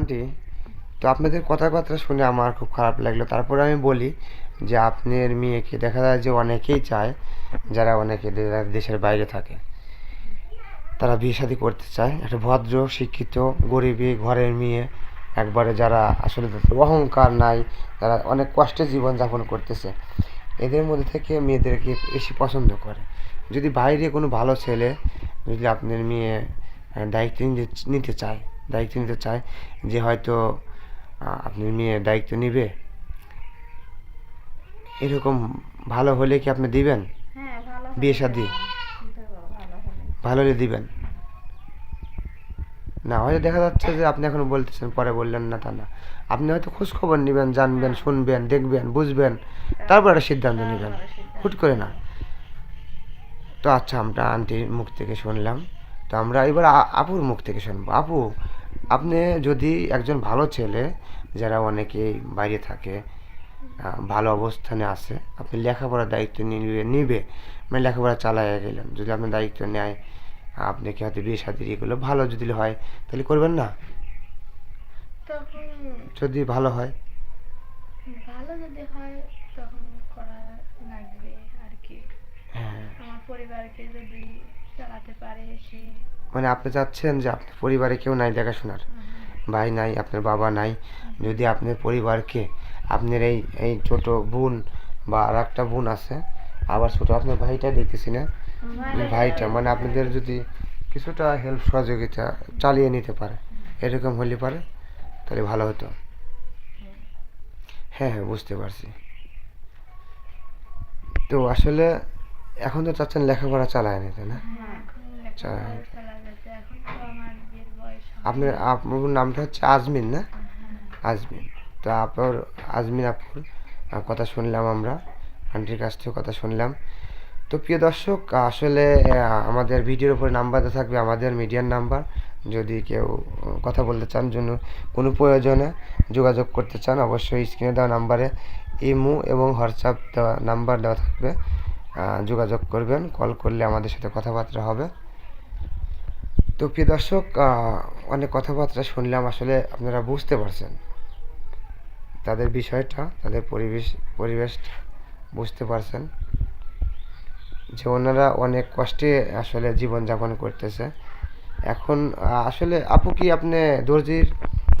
Aunty, তো আপনাদের কথাবার্তা শুনে আমার খুব খারাপ লাগল। তারপরে আমি বলি যে আপনার মেয়েকে দেখা যায় যে অনেকেই চায়, যারা অনেকে দেশের বাইরে থাকে। তারা বিয়ে শাদী করতে চায়। একটা ভদ্র, শিক্ষিত, গরিবী, ঘরের মেয়ে, একবারে যারা আসলে অহংকার নাই, তারা অনেক কষ্টে জীবনযাপন করতেছে। এদের মধ্যে থেকে মেয়েদেরকে বেশি পছন্দ করে। যদি বাইরে কোনো ভালো ছেলে যদি আপনার মেয়ে দায়িত্ব নিতে চায় দায়িত্ব নিতে চায় যে হয়তো আহ, আপনার মেয়ে দায়িত্ব নিবে। এরকম ভালো হলে কি আপনি দিবেন? হ্যাঁ বিয়ে শাদী? ভালো হলে দিবেন? না হয়তো দেখা যাচ্ছে যে আপনি এখন বলতেছেন পরে বললেন না তা না। আপনি হয়তো খোঁজ খবর নেবেন জানবেন শুনবেন দেখবেন বুঝবেন তারপর একটা সিদ্ধান্ত নেবেন। হুট করে না। তো আচ্ছা আমরা আন্টির মুখ থেকে শুনলাম। তো আমরা এবার আপুর মুখ থেকে শুনব। আপু আপনি যদি একজন ভালো ছেলে যারা অনেকেই বাইরে থাকে ভালো অবস্থানে আছে আপনি লেখাপড়ার দায়িত্ব নিবে নিবে মানে লেখাপড়া চালাইয়া গেলেন। যদি আপনার দায়িত্ব নেয় আপনি কি হয়তো বিয়ে শাদির এগুলো ভালো যদি হয় তাহলে করবেন না? যদি ভালো হয়? ভালো যদি হয় তখন করা লাগবে আর কি। হ্যাঁ। আমার পরিবারকে যদি চালাতে পারে সে মানে আপনি চাচ্ছেন যে আপনার পরিবারে কেউ নাই দেখাশোনার। ভাই নাই আপনার বাবা নাই। যদি আপনার পরিবারকে আপনার এই এই ছোট বোন বা আর একটা বোন আছে আবার ছোট আপনার ভাইটা দেখতেছি না। ভাইটা মানে আপনাদের যদি কিছুটা হেল্প সহযোগিতা চালিয়ে নিতে পারে এরকম হলে পারে তাহলে ভালো হতো। হ্যাঁ হ্যাঁ বুঝতে পারছি। তো আসলে এখন তো চাচ্ছেন লেখাপড়া চালায় নিতে না? হ্যাঁ এখন আচ্ছা। লেখাপড়া চালা যাচ্ছে এখন তো আমার বিয়ের বয়স হয়নি। আপনার আপনার নামটা হচ্ছে আজমিন, না? আজমিন। তো আপনার, আজমিন আপুর কথা শুনলাম আমরা, আন্টির কাছ থেকে কথা শুনলাম। তো প্রিয় দর্শক, আসলে আমাদের ভিডিওর উপরে নাম্বার থাকবে, আমাদের মিডিয়ার নাম্বার। যদি কেউ কথা বলতে চান, জন্য কোনো প্রয়োজনে যোগাযোগ করতে চান, অবশ্যই স্ক্রিনে দেওয়া নাম্বারে ইমো এবং হোয়াটসঅ্যাপ দেওয়া, নাম্বার দেওয়া থাকবে। যোগাযোগ করবেন, কল করলে আমাদের সাথে কথাবার্তা হবে। তো প্রিয় দর্শক অনেক কথাবার্তা শুনলাম, আসলে আপনারা বুঝতে পারছেন। তাদের বিষয়টা, তাদের পরিবেশ, পরিবেশটা বুঝতে পারছেন। যে ওনারা অনেক কষ্টে আসলে জীবনযাপন করতেছে। এখন আসলে আপু কি আপনি দর্জির